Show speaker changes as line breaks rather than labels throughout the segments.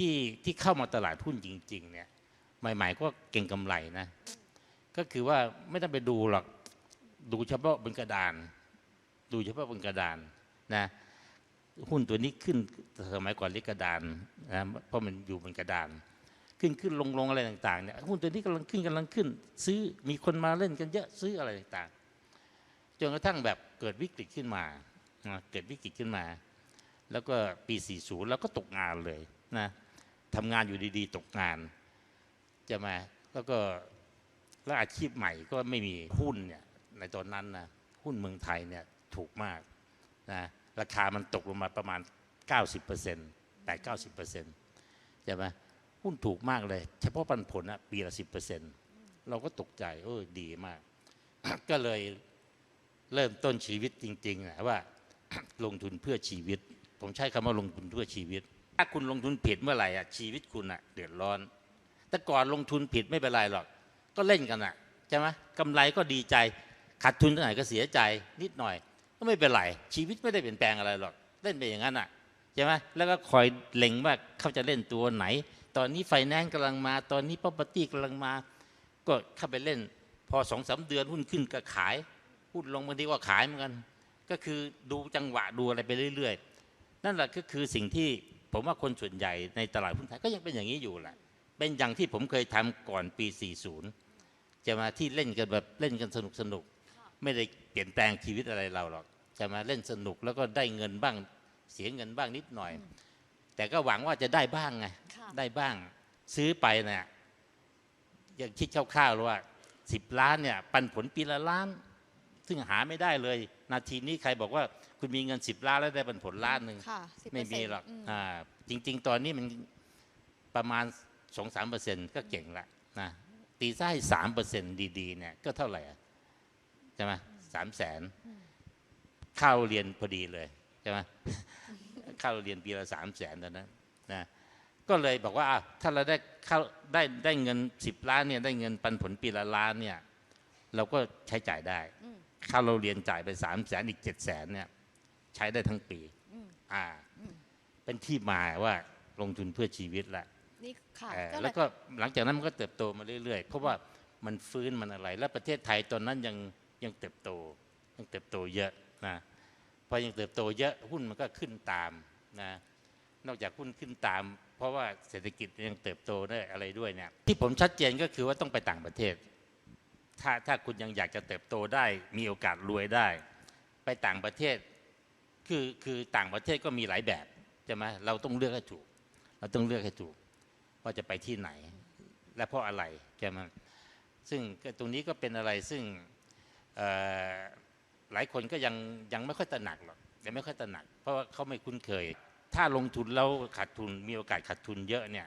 ที่ที่เข้ามาตลาดหุ้นจริง ๆ เนี่ยใหม่ๆก็เก่งกำไรนะ ก็คือว่าไม่ต้องไปดูหรอกดูเฉพาะบนกระดาน ดูเฉพาะบนกระดานนะหุ้นตัวนี้ขึ้นสมัยก่อนเรียกกระดานนะเพราะมันอยู่บนกระดาน ขึ้นขึ้นลงลงอะไรต่างๆเนี่ยหุ้นตัวนี้กำลังขึ้นกำลังขึ้น ซื้อมีคนมาเล่นกันเยอะซื้ออะไรต่างๆจนกระทั่งแบบเกิดวิกฤตขึ้นมานะเกิดวิกฤตขึ้นมา แล้วก็ปี 40 แล้วก็ตกงานเลยนะ ทำงานอยู่ดีๆ ตกงานจะมาแล้วก็แล้วอาชีพใหม่ก็ไม่มีหุ้นเนี่ยในตอนนั้นนะหุ้นเมืองไทยเนี่ยถูกมากนะราคามันตกลงมาประมาณ 90% 8 90%ใช่ไหมหุ้นถูกมากเลย เฉพาะปันผลอะปีละ 10%เราก็ตกใจเออดีมาก ก็เลยเริ่มต้นชีวิตจริงๆนะว่าลงทุนเพื่อชีวิต ผมใช้คำว่าลงทุนเพื่อชีวิต ถ้าคุณลงทุนผิดเมื่อไหร่อะชีวิตคุณอะเดือดร้อน แต่ก่อนลงทุนผิดไม่เป็นไรหรอก ก็เล่นกันอะใช่ไหมกำไรก็ดีใจขาดทุนเท่าไหร่ก็เสียใจนิดหน่อย ก็ไม่เป็นไรชีวิตไม่ได้เปลี่ยนแปลงอะไรหรอกเล่นไปอย่างนั้นอะใช่ไหมแล้วก็คอยเล็งว่าเขาจะเล่นตัวไหน ตอนนี้ไฟแนนซ์กำลังมา ตอนนี้ property กำลังมา ก็เข้าไปเล่น พอสองสามเดือนหุ้นขึ้นก็ขายหุ้นลงบางทีก็ขายเหมือนกัน ก็คือดูจังหวะดูอะไรไปเรื่อย ๆ นั่นแหละก็คือสิ่งที่ ผมว่าคนส่วนใหญ่ในตลาดหุ้นไทยก็ยังเป็นอย่างนี้อยู่แหละ เป็นอย่างที่ผมเคยทำก่อนปี 40 จะมาที่เล่นกันแบบเล่นกันสนุกสนุกๆไม่ได้เปลี่ยนแปลงชีวิตอะไรเราหรอก จะมาเล่นสนุกแล้วก็ได้เงินบ้างเสียเงินบ้างนิดหน่อย แต่ก็หวังว่าจะได้บ้างไง
ค่ะ
ได้บ้าง ซื้อไปเนี่ยยังคิดคร่าวๆเลยว่าสิบล้านเนี่ย ปันผลปีละล้าน ซึ่งหาไม่ได้เลย นาทีนี้ใครบอกว่า คุณมีเงินสิบล้านแล้วได้ปันผลล้านหนึ่ง
ค่ะ10%
ไม่มีหรอก
ม
อ่าจริง ๆ ตอนนี้มันประมาณสองสามเปอร์เซ็นต์ก็เก่งละนะตีซะให้สามเปอร์เซ็นต์ดีๆเนี่ยก็เท่าไหร่อะใช่ไหมสามแสนเข้าเรียนพอดีเลยใช่ไหม เข้าเรียนปีละสามแสนตอนนั้นนะก็เลยบอกว่าอะถ้าเราได้เข้าได้ได้เงินสิบล้านเนี่ยได้เงินปันผลปีละล้านเนี่ยเราก็ใช้จ่ายได้
อืม
ค่าเราเรียนจ่ายไปสามแสนอีกเจ็ดแสนเนี่ย ใช้ได้ทั้งปี
อืม
อ่า
อืม
เป็นที่มาว่าลงทุนเพื่อชีวิตละ
นี่ค่ะ
เออ
ก็เล
แล้ว
ย
ก็หลังจากนั้นมันก็เติบโตมาเรื่อยๆ เพราะว่ามันฟื้นมันอะไร แล้วประเทศไทยตอนนั้นยังยังเติบโต ยังเติบโตเยอะนะพอยังเติบโตเยอะหุ้นมันก็ขึ้นตามนะนอกจากหุ้นขึ้นตาม เพราะว่าเศรษฐกิจยังเติบโตได้อะไรด้วยเนี่ยที่ผมชัดเจนก็คือว่าต้องไปต่างประเทศ ถ้าถ้าคุณยังอยากจะเติบโตได้มีโอกาสรวยได้ ไปต่างประเทศ คือคือต่างประเทศก็มีหลายแบบใช่ไหมเราต้องเลือกให้ถูก เราต้องเลือกให้ถูก ว่าจะไปที่ไหน และเพราะอะไรใช่ไหมซึ่งก็ตรงนี้ก็เป็นอะไรซึ่งเอ่อหลายคนก็ยังยังไม่ค่อยตระหนักหรอกยังไม่ค่อยตระหนัก เพราะว่าเขาไม่คุ้นเคย ถ้าลงทุนแล้วขาดทุนมีโอกาสขาดทุนเยอะเนี่ย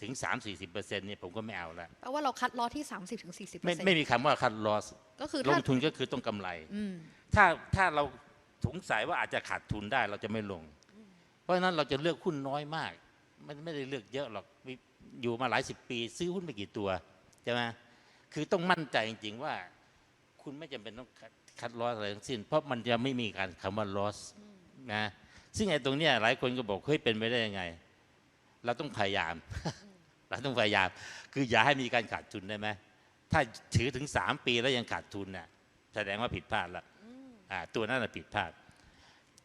ถึง 3-40%เนี่ยผมก็ไม่เอาละ
แปลว่าเราคัดลอสที่ 30ถึง40
ไม่ไม่มีคำว่าคัดลอส
ก็คือ
ล
ถ้าง
ทุนก็คือต้องกำไร
อืม
ถ้าถ้าเรา สงสัยว่าอาจจะขาดทุนได้เราจะไม่ลง เพราะฉะนั้นเราจะเลือกหุ้นน้อยมาก มันไม่ได้เลือกเยอะหรอกอยู่มาหลายสิบปี ซื้อหุ้นไปกี่ตัวใช่ไหมคือต้องมั่นใจจริงๆว่า คุณไม่จำเป็นต้องคัดลอสอะไรทั้งสิ้น เพราะมันจะไม่มีการคำว่า loss นะซึ่งไอ้ตรงเนี้ยหลายคนก็บอกเฮ้ยเป็นไปได้ยังไง เราต้องพยายาม เราต้องพยายาม คืออย่าให้มีการขาดทุนได้ไหมถ้าถือถึงสามปีแล้วยังขาดทุนน่ะแสดงว่าผิดพลาดละ ตัวนั้นนะผิดพลาด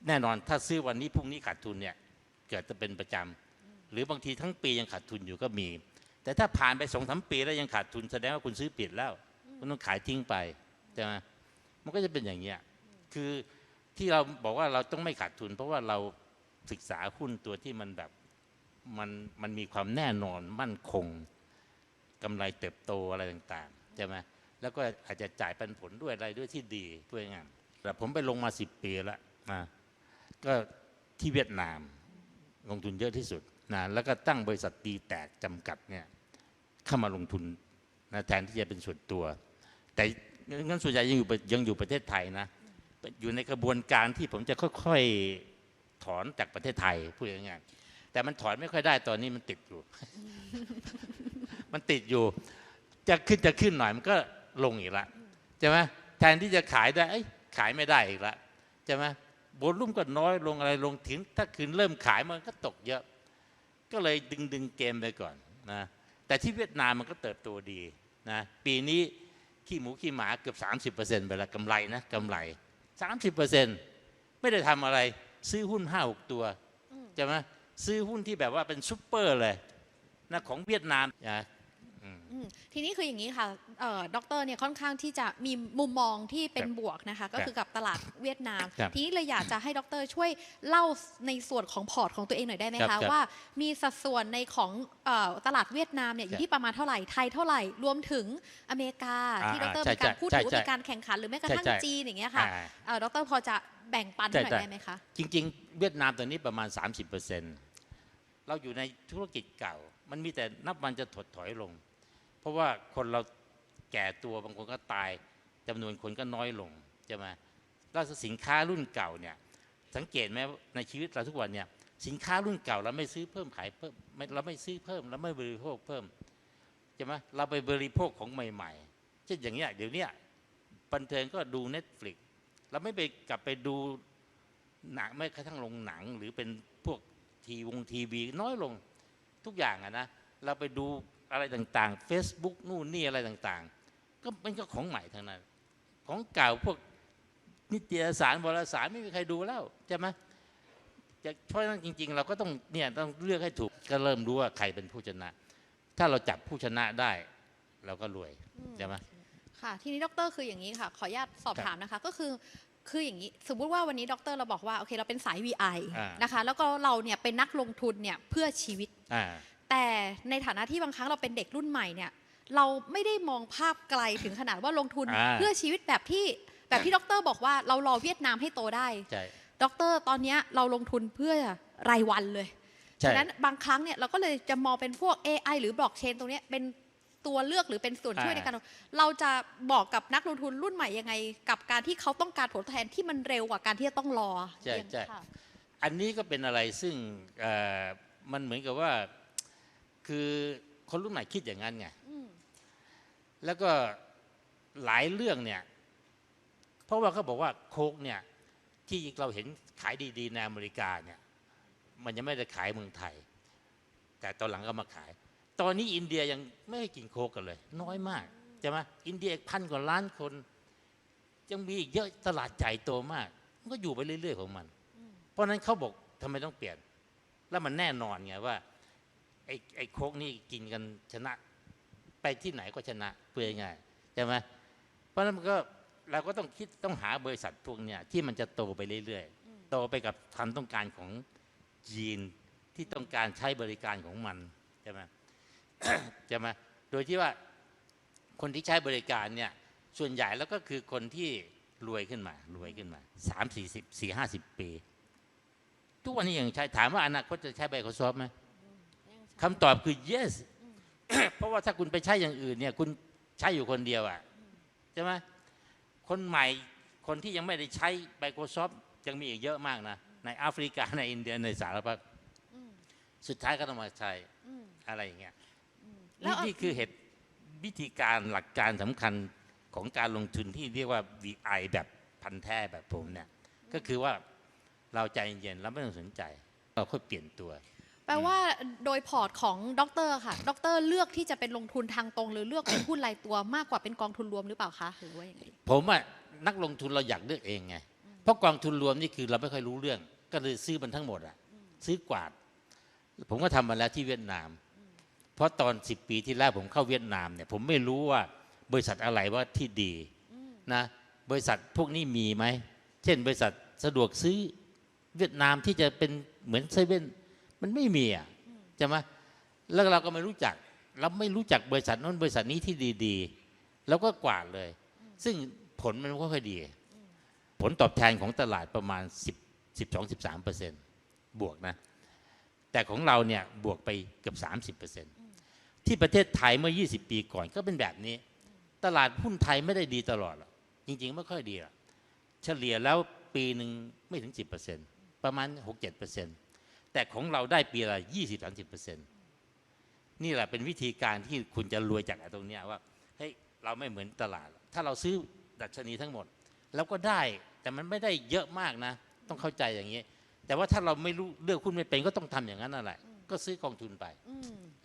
แน่นอนถ้าซื้อวันนี้พรุ่งนี้ขาดทุนเนี่ยเกิดจะเป็นประจำหรือบางทีทั้งปียังขาดทุนอยู่ก็มี แต่ถ้าผ่านไปสองสามปีแล้วยังขาดทุนแสดงว่าคุณซื้อผิดแล้วคุณต้องขายทิ้งไปใช่ไหมมันก็จะเป็นอย่างเงี้ยคือที่เราบอกว่าเราต้องไม่ขาดทุน เพราะว่าเราศึกษาหุ้นตัวที่มันแบบมันมันมีความแน่นอนมั่นคงกำไรเติบโตอะไรต่างๆใช่ไหมแล้วก็อาจจะจ่ายปันผลด้วยอะไรด้วยที่ดีด้วยงาน แต่ผมไปลงมาสิบปีแล้วนะก็ที่เวียดนาม ลงทุนเยอะที่สุดนะแล้วก็ตั้งบริษัทตีแตกจำกัดเนี่ยเข้ามาลงทุนนะแทนที่จะเป็นส่วนตัว แต่เงินส่วนใหญ่ยังอยู่ประยังอยู่ประเทศไทยนะอยู่ในกระบวนการที่ผมจะค่อยๆถอนจากประเทศไทยพูดง่ายๆแต่มันถอนไม่ค่อยได้ตอนนี้มันติดอยู่ มันติดอยู่ จะขึ้นจะขึ้นหน่อยมันก็ลงอีกละใช่ไหมแทนที่จะขายได้เอ้ย ขายไม่ได้อีกละใช่ไหมโวลุ่มก็น้อยลงอะไรลงถึงถ้าคืนเริ่มขายมันก็ตกเยอะ ก็เลยดึงดึงเกมไปก่อนนะแต่ที่เวียดนามมันก็เติบโตดีนะปีนี้ขี้หมูขี้หมาเกือบ 30%ไปแล้วกำไรนะกำไร 30%ไม่ได้ทำอะไร ซื้อหุ้น5-6ตัวใช่ไหมซื้อหุ้นที่แบบว่าเป็นซุปเปอร์เลยนะของเวียดนามนะ อืม
อืมทีนี้คืออย่างนี้ค่ะเอ่อดรเนี่ยค่อนข้างที่จะมีมุมมองที่เป็น
ครับ
บวกนะคะ ก็คือกับตลาดเวียดนาม
ครับ
ทีนี้เลยอยากจะให้ดรช่วยเล่าในส่วนของพอร์ตของตัวเองหน่อยได้ไหม
ครั
คะ
บครับ
ว่ามีสัดส่วนในของเอ่อตลาดเวียดนามเนี่ยอ
ครั
ยู่
บ
ที่ประมาณเท่าไหร่ไทยเท่าไหร่รวมถึงอเมริกา
อ่า
ที่ดร
ใช่
มีการพูด
ใช่
ถึงว่า
ใช่
มีการแข่งขันหรือแม้กระทั่ง
ใช่ใช่
จีนอย่างเงี้ยค่ะ
อ่า
เอ่อดรพอจะแบ่งปันให้หน่อย
ใช่
ได้ไหมคะ
จริง ๆ เวียดนามตอนนี้ประมาณ 30%เราอยู่ในธุรกิจเก่า มันมีแต่นับวันจะถดถอยลง เพราะว่าคนเราแก่ตัวบางคนก็ตายจำนวนคนก็น้อยลงใช่ไหมแล้วสินค้ารุ่นเก่าเนี่ยสังเกตไหมในชีวิตเราทุกวันเนี่ยสินค้ารุ่นเก่าเราไม่ซื้อเพิ่มขายเพิ่มเราไม่ซื้อเพิ่มเราไม่บริโภคเพิ่มใช่ไหมเราไปบริโภคของใหม่ ๆ เช่นอย่างเงี้ยเดี๋ยวเนี้ยบันเทิงก็ดู Netflix เราไม่ไปกลับไปดูหนังไม่กระทั่งลงหนังหรือเป็นพวกทีวงทีวีน้อยลงทุกอย่างอะนะเราไปดู อะไรต่างๆ Facebook นู่นนี่อะไรต่างๆ ก็มันก็ของใหม่ทั้งนั้น ของเก่าพวกนิตยสารวารสารไม่มีใครดูแล้วใช่ไหมจะเพราะฉะนั้นจริง ๆ เราก็ต้องเนี่ยต้องเลือกให้ถูกก็เริ่มรู้ว่าใครเป็นผู้ชนะ ถ้าเราจับผู้ชนะได้ เราก็รวยใช่ไหม
ค่ะ ทีนี้ดรคืออย่างนี้ค่ะ ขออนุญาตสอบ
ครับ
ถามนะคะ ก็คือคืออย่างนี้สมมุติว่าวันนี้ดรเราบอกว่าโอเคเราเป็นสาย VI
อ่า
นะคะแล้วก็เราเนี่ยเป็นนักลงทุนเนี่ยเพื่อชีวิต
อ่า
แต่ในฐานะที่บางครั้งเราเป็นเด็กรุ่นใหม่เนี่ยเราไม่ได้มองภาพไกลถึงขนาดว่าลงทุน
อ่า
เพื่อชีวิตแบบที่แบบที่ดรบอกว่าเรารอเวียดนามให้โตได้
ใช่
ดรตอนเนี้ยเราลงทุนเพื่อรายวันเลย
ใช่
ฉะนั้นบางครั้งเนี่ยเราก็เลยจะมองเป็นพวก AI หรือบล็อกเชนตรงเนี้ยเป็นตัวเลือกหรือเป็นส่วนช่วย
อ่า
ในการลงเราจะบอกกับนักลงทุนรุ่นใหม่ยังไง กับการที่เขาต้องการผลตอบแทนที่มันเร็วกว่าการที่จะต้องรอ
ใช่ใช่
ค่ะ
อันนี้ก็เป็นอะไรซึ่งเอ่อมันเหมือนกับว่า คือคนรุ่นใหม่คิดอย่างนั้นไง
อืม
แล้วก็หลายเรื่องเนี่ย เพราะว่าเขาบอกว่าโค้กเนี่ย ที่เราเห็นขายดีๆในอเมริกาเนี่ย มันยังไม่ได้ขายเมืองไทย แต่ตอนหลังก็มาขาย ตอนนี้อินเดียยังไม่ได้กินโค้กกันเลย น้อยมากใช่ไหมอินเดียพันกว่าล้านคน ยังมีอีกเยอะตลาดใหญ่โตมาก มันก็อยู่ไปเรื่อย ๆ ของมัน เพราะฉะนั้นเขาบอกทำไมต้องเปลี่ยน แล้วมันแน่นอนไงว่า ไอ้ไอ้โค้กนี่กินกันชนะ ไปที่ไหนก็ชนะเพื่อง่ายๆใช่ไหมเพราะฉะนั้นมันก็เราก็ต้องคิดต้องหาบริษัทพวกเนี้ยที่มันจะโตไปเรื่อยๆ โตไปกับความต้องการของจีนที่ต้องการใช้บริการของมันใช่ไหมใช่ไหมโดยที่ว่าคนที่ใช้บริการเนี่ยส่วนใหญ่แล้วก็คือคนที่รวยขึ้นมารวยขึ้นมาสามสี่สิบสี่ห้าสิบปี ทุกวันนี้ยังใช้ถามว่าอนาคตจะใช้ Microsoft ไหม คำตอบคือ yes เพราะว่าถ้าคุณไปใช้อย่างอื่นเนี่ย คุณใช้อยู่คนเดียวอะใช่ไหมคนใหม่คนที่ยังไม่ได้ใช้ Microsoft ยังมีอีกเยอะมากนะ ในแอฟริกาในอินเดียในสารพัด
อืม
สุดท้ายก็ต้องมาใช้
อืม
อะไรอย่างเงี้ย
แล้
นี่
ว
นี่คือเหตุวิธีการหลักการสำคัญของการลงทุนที่เรียกว่า VI แบบพันธุ์แท้แบบผมเนี่ย ก็คือว่าเราใจเย็นแล้วไม่ต้องสนใจ เราค่อยเปลี่ยนตัว
แปลว่าโดยพอร์ตของดรค่ะ ดรเลือกที่จะเป็นลงทุนทางตรง หรือเลือกเป็นหุ้นรายตัวมากกว่าเป็นกองทุนรวมหรือเปล่าคะหรือว่าอย่างไร
ผมอะนักลงทุนเราอยากเลือกเองไงเพราะกองทุนรวมนี่คือเราไม่ค่อยรู้เรื่อง ก็เลยซื้อมันทั้งหมดอะซื้อกวาด ผมก็ทำมาแล้วที่เวียดนาม เพราะตอนสิบปีที่แล้วผมเข้าเวียดนามเนี่ยผมไม่รู้ว่าบริษัทอะไรว่าที่ดีนะบริษัทพวกนี้มีไหม เช่น บริษัทสะดวกซื้อเวียดนามที่จะเป็นเหมือนเซเว่น มันไม่มีอะใช่ไหมแล้วเราก็ไม่รู้จัก เราไม่รู้จักบริษัทนั้นบริษัทนี้ที่ดีๆ แล้วก็กวาดเลย ซึ่งผลมันก็ค่อยดี ผลตอบแทนของตลาดประมาณ 10 12 13เปอร์เซ็นต์บวกนะ แต่ของเราเนี่ยบวกไปเกือบ 30เปอร์เซ็นต์ที่ประเทศไทยเมื่อ 20 ปีก่อนก็เป็นแบบนี้ ตลาดหุ้นไทยไม่ได้ดีตลอดหรอกจริง ๆ ไม่ค่อยดีหรอกเฉลี่ยแล้วปีหนึ่งไม่ถึง 10เปอร์เซ็นต์ประมาณ 6-7เปอร์เซ็นต์ แต่ของเราได้ปีละ20-30เปอร์เซ็นต์นี่แหละเป็นวิธีการที่คุณจะรวยจากตรงนี้ว่าเฮ้ยเราไม่เหมือนตลาด ถ้าเราซื้อดัชนีทั้งหมด แล้วก็ได้แต่มันไม่ได้เยอะมากนะ ต้องเข้าใจอย่างนี้ แต่ว่าถ้าเราไม่รู้เลือกหุ้นไม่เป็นก็ต้องทำอย่างนั้นนั่นแหละก็ซื้อกองทุนไป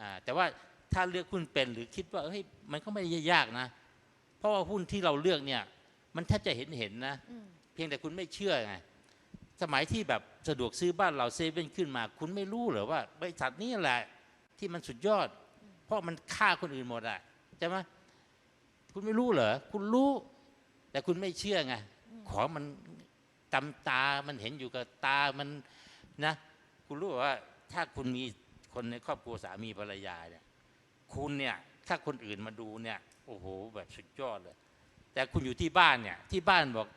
อ่า
แต่ว่าถ้าเลือกหุ้นเป็นหรือคิดว่าเฮ้ยมันก็ไม่ได้ยากนะ เพราะว่าหุ้นที่เราเลือกเนี่ย มันแทบจะเห็นเห็นๆนะ เพียงแต่คุณไม่เชื่อไง สมัยที่แบบสะดวกซื้อบ้านเราเซเว่นขึ้นมา คุณไม่รู้เหรอว่าบริษัทนี้แหละที่มันสุดยอด เพราะมันฆ่าคนอื่นหมดอะใช่ไหมคุณไม่รู้เหรอคุณรู้ แต่คุณไม่เชื่อไงของมันตำตามันเห็นอยู่กับตามันนะ คุณรู้ว่าถ้าคุณมีคนในครอบครัวสามีภรรยาเนี่ย คุณเนี่ย ถ้าคนอื่นมาดูเนี่ย โอ้โห แบบสุดยอดเลย แต่คุณอยู่ที่บ้านเนี่ย ที่บ้านบอก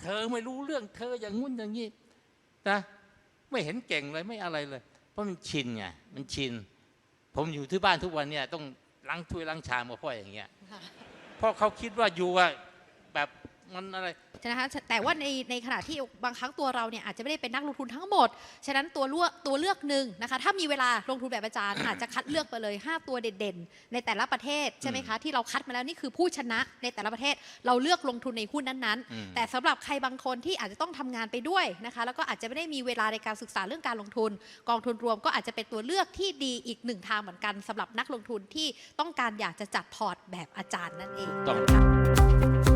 เธอไม่รู้เรื่องเธออย่างงุ้นอย่างนี้นะไม่เห็นเก่งเลยไม่อะไรเลย เพราะมันชินไงมันชิน ผมอยู่ที่บ้านทุกวันเนี่ย ต้องล้างถ้วยล้างชามกับพ่ออย่างเงี้ย
ค่ะ
เพราะเขาคิดว่าอยู่แบบ มันอะไร
นะคะแต่ว่าในในขณะที่บางครั้งตัวเราเนี่ยอาจจะไม่ได้เป็นนักลงทุนทั้งหมด ฉะนั้นตัวเลือกตัวเลือกหนึ่งนะคะถ้ามีเวลาลงทุนแบบอาจารย์ อาจจะคัดเลือกไปเลย 5 ตัวเด่นๆ ในแต่ละประเทศใช่ไหมคะที่เราคัดมาแล้วนี่คือผู้ชนะในแต่ละประเทศเราเลือกลงทุนในหุ้นนั้น
อืม
ๆแต่สำหรับใครบางคนที่อาจจะต้องทำงานไปด้วยนะคะแล้วก็อาจจะไม่ได้มีเวลาในการศึกษาเรื่องการลงทุน กองทุนรวมก็อาจจะเป็นตัวเลือกที่ดีอีกหนึ่งทางเหมือนกันสำหรับนักลงทุนที่ต้องการอยากจะจัดพอร์ตแบบอาจารย์นั่นเอง
ต้อง
ค่ะ